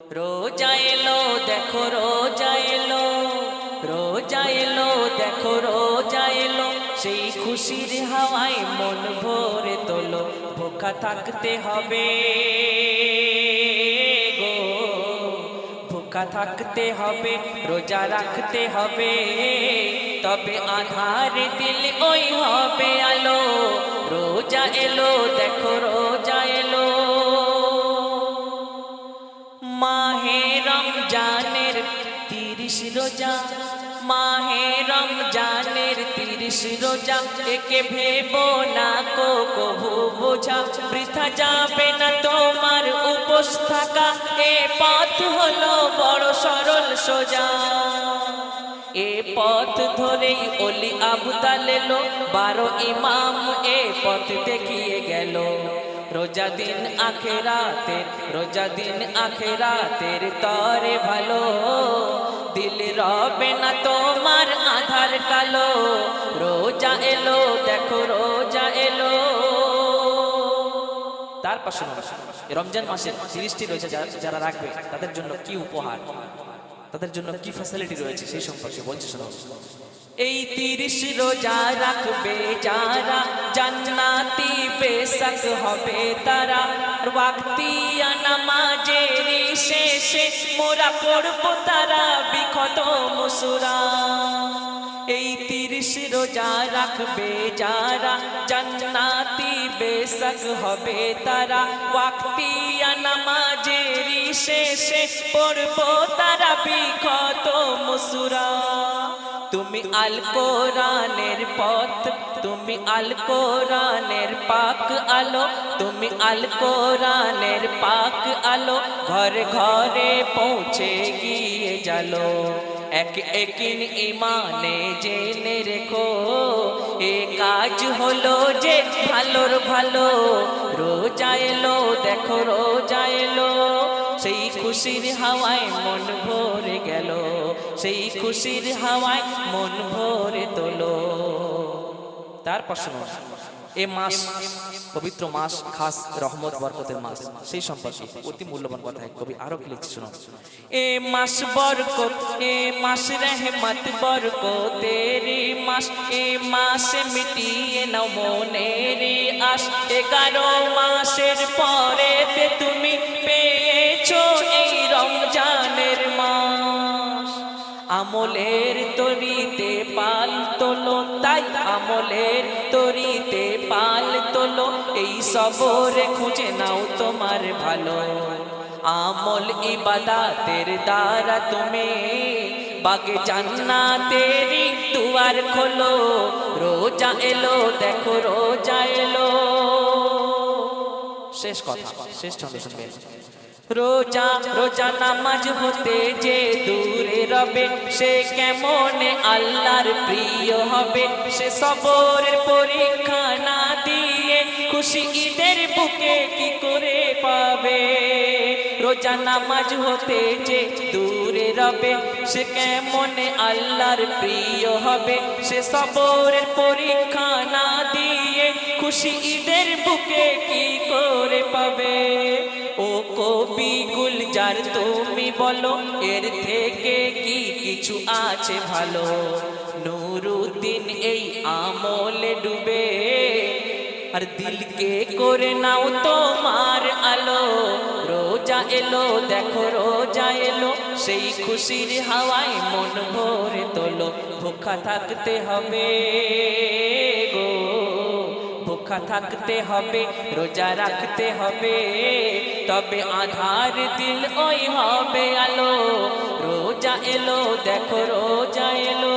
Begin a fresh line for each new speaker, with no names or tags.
রোজা এলো, দেখো রোজা এলো রোজা এলো, দেখো রোজা এলো। সেই খুশির হাওয়ায় মন ভরে তোলো, ভোকা থাকতে হবে গো। ভোকা থাকতে হবে, রোজা রাখতে হবে, তবে আধার দিল ওই হবে আলো। রোজা এলো, দেখো রোজা রোজা। মাহে রমজানের তিরিশ রোজা। একে ভেবো না কো কবু বোঝা। বৃথা যাবে না তোমার উপোস থাকা। এ পথ হলো বড় সরল সোজা। এ পথ ধরেই অলি আবু তালেলো, বারো ইমাম এ পথ দেখিয়ে গেল। রোজা দিন আখেরাতের, রোজা দিন আখেরাতের তরে ভালো। দিল রবে না তোমার আধার কালো। রোজা এলো, দেখো রোজা এলো। তার পাশে রমজান মাসে তিরিশটি রয়েছে যারা রাখবে, তাদের জন্য কি উপহার? তাদের জন্য কি ফ্যাসিলিটি রয়েছে সেই সম্পর্কে বলছে শোনো। এই তিরিশ রোজা রাখবে যারা, জান্নাতি বেশক হবে তারা। ওয়াক্তি নামাজের শেষে মোরা পড়ব তারা বিখত মুসুরা। এই তিরিশ রোজা রাখবে যারা, জান্নাতি বেশক হবে তারা। ওয়াক্তি নামাজের শেষে পড়ব তারা বিখত মুসুরা। তুমি আল কোরআনের পথ, তুমি আল কোরআনের পাক আলো, তুমি আল কোরআনের পাক আলো, ঘরে ঘরে পৌঁছে গিয়ে জালো। এক একিন ইমানে জেনে রেখো, এ কাজ হলো যে ভালোর ভালো, রোজা এলো, দেখো রোজা খুশির হাওয়ায় মন ভরে গেল, সেই খুশির হাওয়ায় মন ভরে তোলো। তারপর শোনো এ মাস, পবিত্র মাস, খাস রহমত, বরকতের মাস, সেই সম্পর্কে অতি মূল্যবান কথা এক কবি আরও কি লিখছে শোনো। এ মাস বরকত, এ মাস রহমত, বরকতেরি মাস, এ মাসে মিটিয়ে নাও মনের আশ। এগারো মাসের পরে তুমি আমলের তরিতে পাল তোলো, তাই আমলের তরিতে পাল তোলো। এই সবরে খুঁজে নাও তোমার ভালো। আমল ইবাদাতের দ্বারা তুমি বাগে জান্নাতেরি দুয়ার খোলো। রোজা এলো, দেখো রোজা এলো। শেষ কথা, শেষ ছন্দ শুনবেন। রোজা রোজা নামাজ হতে যে দূরে রবে, সে কেমন আল্লাহর প্রিয় হবে? সে সবরের পরীক্ষা না দিয়ে খুশি ঈদের বুকে কি করে পাবে? রোজা নামাজ হতে যে দূরে রবে, সে কেমন আল্লাহর প্রিয় হবে? সে সবরের পরীক্ষা না দিয়ে খুশি ঈদের বুকে কি করে পাবে? কবি গুলজার তুমি বলো, এর থেকে কি কিছু আছে ভালো? নুরুদ্দিন এই আমলে ডুবে, আর দিলকে করে নাও তোমার আলো। রোজা এলো, দেখো রোজা এলো, সেই খুশির হাওয়ায় মন ভরে তোলো, ভুখা থাকতে হবে। ভুখা থাকতে হবে রোজা রাখতে হবে তবে আধার দিল ওই হবে আলো রোজা এলো দেখো রোজা এলো